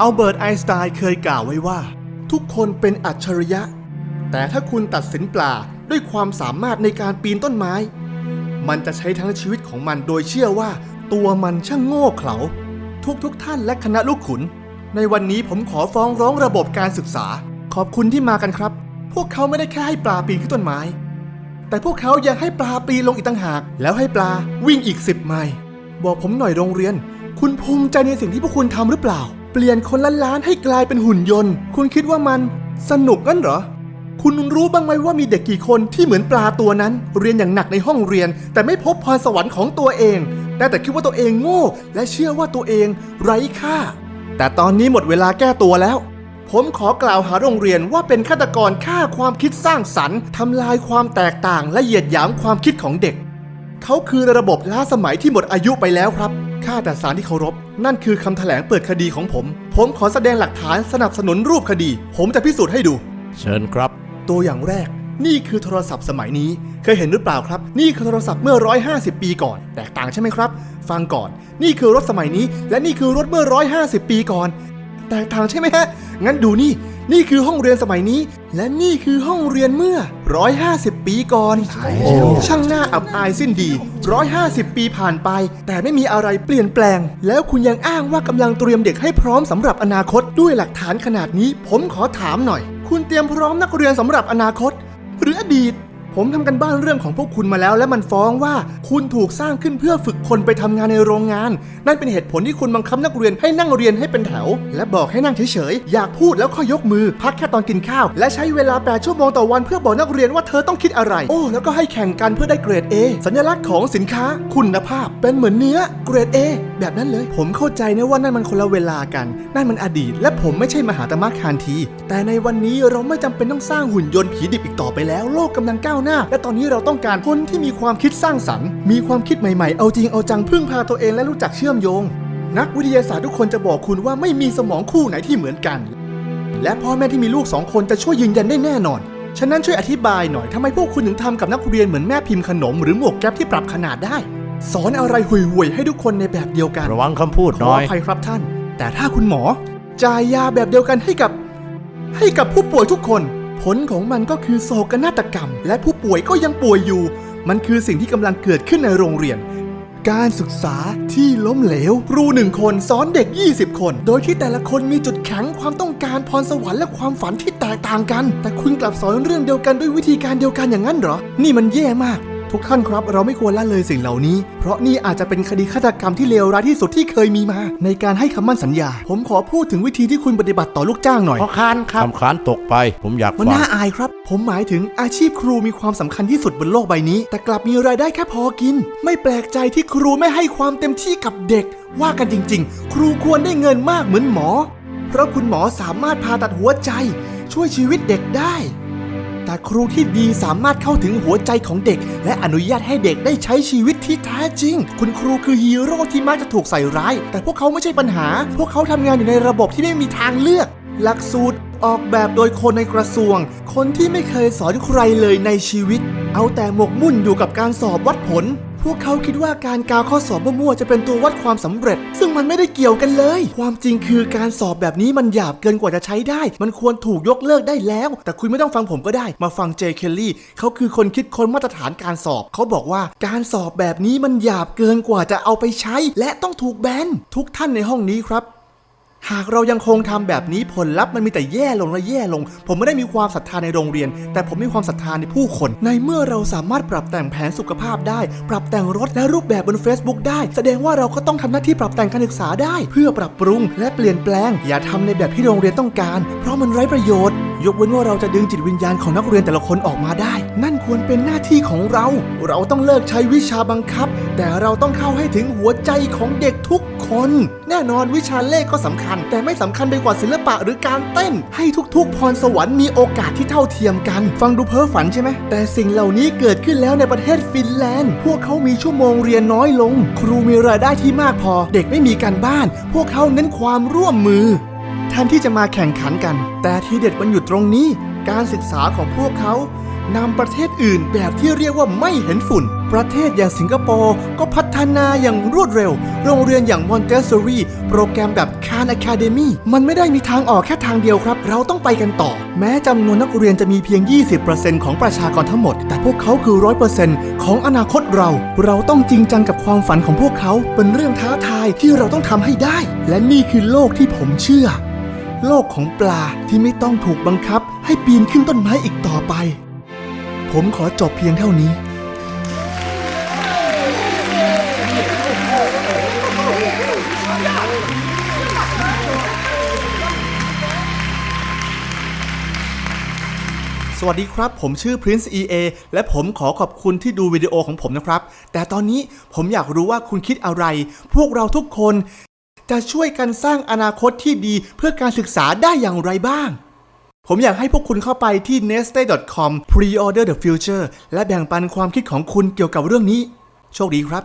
อัลเบิร์ตไอน์สไตน์เคยกล่าวไว้ว่า ทุกคนเป็นอัจฉริยะ แต่ถ้าคุณตัดสินปลาด้วยความสามารถในการปีนต้นไม้ มันจะใช้ทั้งชีวิตของมันโดยเชื่อว่า ตัวมันช่างโง่เขลา ทุกทุกท่านและคณะลูกขุน ในวันนี้ผมขอฟ้องร้องระบบการศึกษา ขอบคุณที่มากันครับ พวกเขาไม่ได้แค่ให้ปลาปีนขึ้นต้นไม้ แต่พวกเขายังให้ปลาปีนลงอีกต่างหาก แล้วให้ปลาวิ่งอีกสิบไมล์บอกผมหน่อยโรงเรียน คุณภูมิใจในสิ่งที่พวกคุณทำหรือเปล่า เปลี่ยนคนล้านล้านให้กลายเป็นหุ่นยนต์ คุณคิดว่ามันสนุกงั้นเหรอ คุณรู้บ้างไหมว่ามีเด็กกี่คนที่เหมือนปลาตัวนั้น เรียนอย่างหนักในห้องเรียน แต่ไม่พบพรสวรรค์ของตัวเองได้แต่คิดว่าตัวเองโง่ และเชื่อว่าตัวเองไร้ค่า แต่ตอนนี้หมดเวลาแก้ตัวแล้ว ผมขอกล่าวหาโรงเรียนว่าเป็นฆาตกรฆ่าความคิดสร้างสรรค์ทำลายความแตกต่างและเหยียดหยามความคิดของเด็ก เขาคือระบบล้าสมัยที่หมดอายุไปแล้วครับาแต่สารที่เคารพ นั่นคือคำแถลงเปิดคดีของผม ผมขอแสดงหลักฐานสนับสนุนรูปคดี ผมจะพิสูจน์ให้ดู เชิญครับ ตัวอย่างแรก นี่คือโทรศัพท์สมัยนี้ เคยเห็นหรือเปล่าครับ นี่คือโทรศัพท์เมื่อ 150 ปีก่อน แตกต่างใช่ไหมครับ ฟังก่อน นี่คือรถสมัยนี้ และนี่คือรถเมื่อ 150 ปีก่อน แตกต่างใช่ไหมฮะ งั้นดูนี่ นี่คือห้องเรียนสมัยนี้ และนี่คือห้องเรียนเมื่อ 150 ปีก่อน ช่างหน้าอับอายสิ้นดี 150 ปีผ่านไป แต่ไม่มีอะไรเปลี่ยนแปลง แล้วคุณยังอ้างว่ากำลังเตรียมเด็กให้พร้อมสำหรับอนาคตด้วยหลักฐานขนาดนี้ ผมขอถามหน่อย คุณเตรียมพร้อมนักเรียนสำหรับอนาคต หรืออดีต ผมทำกันบ้านเรื่องของพวกคุณมาแล้ว และมันฟ้องว่าคุณถูกสร้างขึ้นเพื่อฝึกคนไปทำงานในโรงงาน นั่นเป็นเหตุผลที่คุณบังคับนักเรียนให้นั่งเรียนให้เป็นแถว และบอกให้นั่งเฉยๆ อยากพูดแล้วค่อยยกมือ พักแค่ตอนกินข้าว และใช้เวลา 8 ชั่วโมงต่อวันเพื่อบอกนักเรียนว่าเธอต้องคิดอะไร โอ้ แล้วก็ให้แข่งกันเพื่อได้เกรด A สัญลักษณ์ของสินค้า คุณภาพ เป็นเหมือนเนื้อเกรด A แบบนั้นเลย ผมเข้าใจนะว่านั่นมันคนละเวลากัน นั่นมันอดีต และผมไม่ใช่มหาตมะคานที แต่ในวันนี้เราไม่จำเป็นต้องสร้างหุ่นยนต์ผีดิบอีกต่อไปแล้ว โลกกำลังก้าวหน้า และตอนนี้เราต้องการคนที่มีความคิดสร้างสรรค์ มีความคิดใหม่ๆ เอาจริงเอาจังพึ่งพาตัวเองและรู้จักเชื่อมโยง นักวิทยาศาสตร์ทุกคนจะบอกคุณว่าไม่มีสมองคู่ไหนที่เหมือนกัน และพ่อแม่ที่มีลูกสองคนจะช่วยยืนยันได้แน่นอน ฉะนั้นช่วยอธิบายหน่อยทำไมพวกคุณถึงทำกับนักเรียนเหมือนแม่พิมพ์ขนมหรือหมวกแก๊ปที่ปรับขนาดได้ สอนอะไรห่วยๆให้ทุกคนในแบบเดียวกันระวังคำพูดขหอน่อยอภัยครับท่าน แต่ถ้าคุณหมอจ่ายยาแบบเดียวกันให้กับ ให้กับผู้ป่วยทุกคน ผลของมันก็คือโศกนาฏกรรม และผู้ป่วยก็ยังป่วยอยู่ มันคือสิ่งที่กำลังเกิดขึ้นในโรงเรียน การศึกษาที่ล้มเหลว ครูหนึ่งคนสอนเด็ก 20 คน โดยที่แต่ละคนมีจุดแข็งความต้องการพรสวรรค์และความฝันที่แตกต่างกัน แต่คุณกลับสอนเรื่องเดียวกันด้วยวิธีการเดียวกันอย่างนั้นเหรอ นี่มันแย่มาก ทุกท่านครับ เราไม่ควรละเลยสิ่งเหล่านี้ เพราะนี่อาจจะเป็นคดีฆาตกรรมที่เลวร้ายที่สุดที่เคยมีมา ในการให้คำมั่นสัญญา ผมขอพูดถึงวิธีที่คุณปฏิบัติต่อลูกจ้างหน่อยขอคานครับ คำขานตกไป ผมอยากมันฟัง น่าอายครับ ผมหมายถึงอาชีพครูมีความสำคัญที่สุดบนโลกใบนี้ แต่กลับมีรายได้แค่พอกิน ไม่แปลกใจที่ครูไม่ให้ความเต็มที่กับเด็ก ว่ากันจริง ๆ ครูควรได้เงินมากเหมือนหมอ เพราะคุณหมอสามารถผ่าตัดหัวใจ ช่วยชีวิตเด็กได้ แต่ครูที่ดีสามารถเข้าถึงหัวใจของเด็ก และอนุญาตให้เด็กได้ใช้ชีวิตที่แท้จริง คุณครูคือฮีโร่ที่มักจะถูกใส่ร้าย แต่พวกเขาไม่ใช่ปัญหา พวกเขาทำงานอยู่ในระบบที่ไม่มีทางเลือก หลักสูตรออกแบบโดยคนในกระทรวง คนที่ไม่เคยสอนใครเลยในชีวิต เอาแต่หมกมุ่นอยู่กับการสอบวัดผล พวกเขาคิดว่าการกาข้อสอบมั่วๆจะเป็นตัววัดความสำเร็จ ซึ่งมันไม่ได้เกี่ยวกันเลย ความจริงคือการสอบแบบนี้มันหยาบเกินกว่าจะใช้ได้ มันควรถูกยกเลิกได้แล้ว แต่คุณไม่ต้องฟังผมก็ได้ มาฟังเจเคลลี่เขาคือคนคิดค้นมาตรฐานการสอบ เขาบอกว่าการสอบแบบนี้มันหยาบเกินกว่าจะเอาไปใช้ และต้องถูกแบนทุกท่านในห้องนี้ครับ หากเรายังคงทำแบบนี้ผลลัพธ์มันมีแต่แย่ลงและแย่ลง ผมไม่ได้มีความศรัทธาในโรงเรียน แต่ผมมีความศรัทธาในผู้คน ในเมื่อเราสามารถปรับแต่งแผนสุขภาพได้ ปรับแต่งรถและรูปแบบบน Facebook ได้ แสดงว่าเราก็ต้องทำหน้าที่ปรับแต่งการศึกษาได้ เพื่อปรับปรุงและเปลี่ยนแปลง อย่าทำในแบบที่โรงเรียนต้องการ เพราะมันไร้ประโยชน์ ยกเว้นว่าเราจะดึงจิตวิญญาณของนักเรียนแต่ละคนออกมาได้ นั่นควรเป็นหน้าที่ของเรา เราต้องเลิกใช้วิชาบังคับ แต่เราต้องเข้าให้ถึงหัวใจของเด็กทุกคน แน่นอนวิชาเลขก็สำคัญ แต่ไม่สำคัญไปกว่าศิลปะหรือการเต้น ให้ทุกๆ พรสวรรค์มีโอกาสที่เท่าเทียมกัน ฟังดูเพ้อฝันใช่ไหมแต่สิ่งเหล่านี้เกิดขึ้นแล้วในประเทศฟินแลนด์ พวกเขามีชั่วโมงเรียนน้อยลง ครูมีรายได้ที่มากพอ เด็กไม่มีการบ้าน พวกเขาเน้นความร่วมมือ ทนที่จะมาแข่งขันกัน แต่ที่เด็ดมันอยู่ตรงนี้ การศึกษาของพวกเขานำประเทศอื่นแบบที่เรียกว่าไม่เห็นฝุ่น ประเทศอย่างสิงคโปร์ก็พัฒนาอย่างรวดเร็ว โรงเรียนอย่าง Montessori โปรแกรมแบบ Khan Academy มันไม่ได้มีทางออกแค่ทางเดียวครับ เราต้องไปกันต่อ แม้จำนวนนักเรียนจะมีเพียง 20%ของประชากรทั้งหมด แต่พวกเขาคือ 100%ของอนาคตเรา เราต้องจริงจังกับความฝันของพวกเขา เป็นเรื่องท้าทายที่เราต้องทำให้ได้ และนี่คือโลกที่ผมเชื่อ โลกของปลาที่ไม่ต้องถูกบังคับให้ปีนขึ้นต้นไม้อีกต่อไป ผมขอจบเพียงเท่านี้ สวัสดีครับ ผมชื่อ Prince EA และผมขอขอบคุณที่ดูวิดีโอของผมนะครับ แต่ตอนนี้ผมอยากรู้ว่าคุณคิดอะไร พวกเราทุกคน จะช่วยกันสร้างอนาคตที่ดีเพื่อการศึกษาได้อย่างไรบ้าง ผมอยากให้พวกคุณเข้าไปที่ neste.com pre-order the future และแบ่งปันความคิดของคุณเกี่ยวกับเรื่องนี้ โชคดีครับ